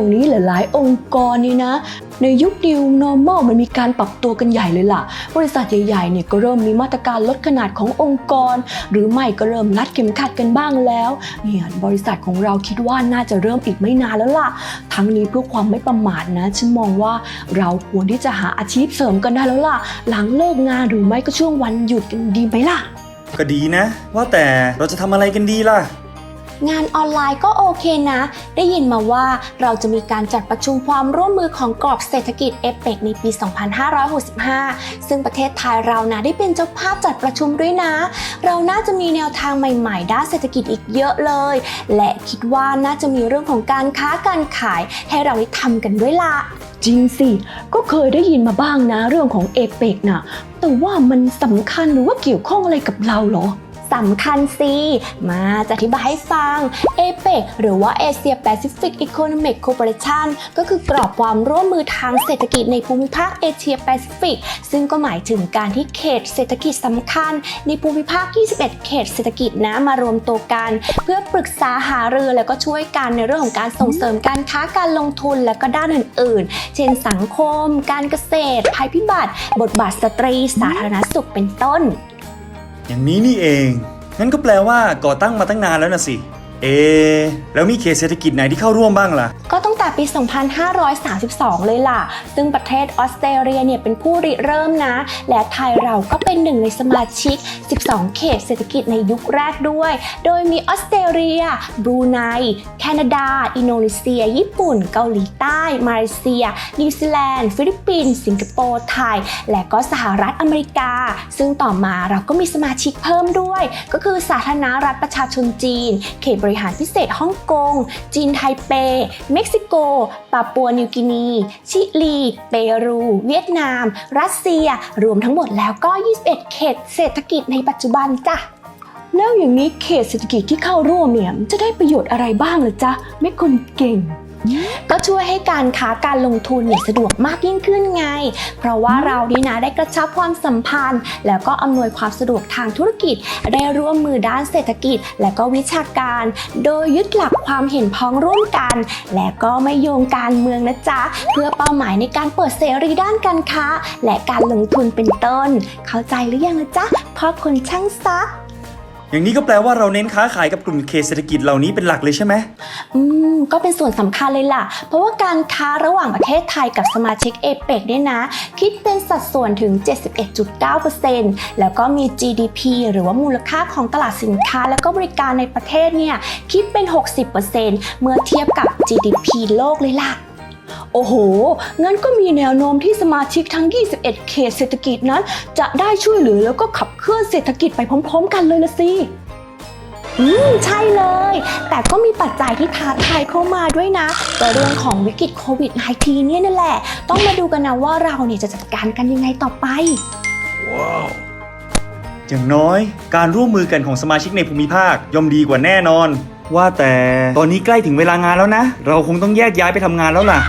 องนี้หลายๆ องค์กรนี่นะ ในยุค New Normal มันมีการปรับตัวกันใหญ่เลยล่ะ บริษัทใหญ่ๆเนี่ยก็เริ่มมีมาตรการลดขนาดขององค์กร หรือไม่ก็เริ่มรัดเข็มขัดกันบ้างแล้วเนี่ยบริษัทของเราคิดว่าน่าจะเริ่มอีกไม่นานแล้วล่ะ ทั้งนี้เพื่อความไม่ประมาทนะฉันมองว่าเราควรที่จะหาอาชีพเสริมกันได้แล้วล่ะ หลังเลิกงานหรือไม่ก็ช่วงวันหยุดกันดีไหมล่ะ ก็ดีนะ ว่าแต่เราจะทำอะไรกันดีล่ะ งานออนไลน์ก็โอเคนะ ได้ยินมาว่าเราจะมีการจัดประชุมความร่วมมือของกรอบเศรษฐกิจเอเปกในปี 2565 ซึ่งประเทศไทยเรานะได้เป็นเจ้าภาพจัดประชุมด้วยนะ เราน่าจะมีแนวทางใหม่ๆ ด้านเศรษฐกิจอีกเยอะเลย และคิดว่าน่าจะมีเรื่องของการค้าการขายให้เราได้ทำกันด้วยละจริงสิ ก็เคยได้ยินมาบ้างนะเรื่องของเอเปกนะแต่ว่ามันสำคัญหรือว่าเกี่ยวข้องอะไรกับเราเหรอ สำคัญสิมาจะอธิบายให้ฟัง APEC หรือว่า Asia Pacific Economic Cooperation ก็คือกรอบความร่วมมือทางเศรษฐกิจในภูมิภาคเอเชียแปซิฟิกซึ่งก็หมายถึงการที่เขตเศรษฐกิจสำคัญ ในภูมิภาค 21 เขตเศรษฐกิจนะมารวมตัวกัน เพื่อปรึกษาหารือแล้วก็ช่วยกันในเรื่องของการส่งเสริมการค้าการลงทุนและก็ด้านอื่น ๆ เช่นสังคม การเกษตร ภัยพิบัติ บทบาทสตรี สาธารณสุขเป็นต้น อย่างนี้นี่เอง งั้นก็แปลว่าก่อตั้งมาตั้งนานแล้วนะสิ เอ แล้วมีเขตเศรษฐกิจไหนที่เข้าร่วมบ้างล่ะ ก็ตั้งแต่ปี 2532 เลยล่ะ ซึ่งประเทศออสเตรเลียเนี่ยเป็นผู้ริเริ่มนะ และไทยเราก็เป็นหนึ่งในสมาชิก 12 เขตเศรษฐกิจในยุคแรกด้วย โดยมีออสเตรเลีย บรูไน แคนาดา อินโดนีเซีย ญี่ปุ่น เกาหลีใต้ มาเลเซีย นิวซีแลนด์ ฟิลิปปินส์ สิงคโปร์ ไทย และก็สหรัฐอเมริกา ซึ่งต่อมาเราก็มีสมาชิกเพิ่มด้วย ก็คือสาธารณรัฐประชาชนจีน เขตบริหารพิเศษฮ่องกง จีนไทเป เม็กซิโก ปาปัวนิวกินี ชิลี เปรู เวียดนาม รัสเซีย รวมทั้งหมดแล้วก็ 21 เขตเศรษฐกิจในปัจจุบันจ้ะแล้วอย่างนี้เขตเศรษฐกิจที่เข้าร่วมเนี่ยจะได้ประโยชน์อะไรบ้างล่ะจ๊ะ ไม่คนเก่ง ก็ช่วยให้การค้าการลงทุนเนี่ยสะดวกมากยิ่งขึ้นไง เพราะว่าเรานี่นะได้กระชับความสัมพันธ์ แล้วก็อำนวยความสะดวกทางธุรกิจ ได้ร่วมมือด้านเศรษฐกิจ และก็วิชาการ โดยยึดหลักความเห็นพ้องร่วมกัน และก็ไม่โยงการเมืองนะจ๊ะ เพื่อเป้าหมายในการเปิดเสรีด้านการค้า และการลงทุนเป็นต้น เข้าใจหรือยังละจ๊ะพ่อคนช่างซัก อย่างนี้ก็แปลว่าเราเน้นค้าขายกับกลุ่มเขตเศรษฐกิจเหล่านี้เป็นหลักเลยใช่ไหม อืมก็เป็นส่วนสำคัญเลยล่ะ เพราะว่าการค้าระหว่างประเทศไทยกับสมาชิกเอเปกเนี่ยนะ คิดเป็นสัดส่วนถึง 71.9%แล้วก็มี GDP หรือว่ามูลค่าของตลาดสินค้า และก็บริการในประเทศเนี่ยคิดเป็น 60%เมื่อเทียบกับ GDP โลกเลยล่ะ โอ้โห งั้นก็มีแนวโน้มที่สมาชิกทั้ง 21 เขตเศรษฐกิจนั้น จะได้ช่วยเหลือแล้วก็ขับเคลื่อนเศรษฐกิจไปพร้อม ๆ กันเลยละสิ อืม ใช่เลย แต่ก็มีปัจจัยที่ท้าทายเข้ามาด้วยนะก็เรื่องของวิกฤตโควิด -19 เนี่ยนั่นแหละ ต้องมาดูกันนะว่าเราเนี่ยจะจัดการกันยังไงต่อไป ว้าว อย่างน้อย การร่วมมือกันของสมาชิกในภูมิภาคย่อมดีกว่าแน่นอน ว่าแต่ตอนนี้ใกล้ถึงเวลางานแล้วนะ เราคงต้องแยกย้ายไปทำงานแล้วล่ะ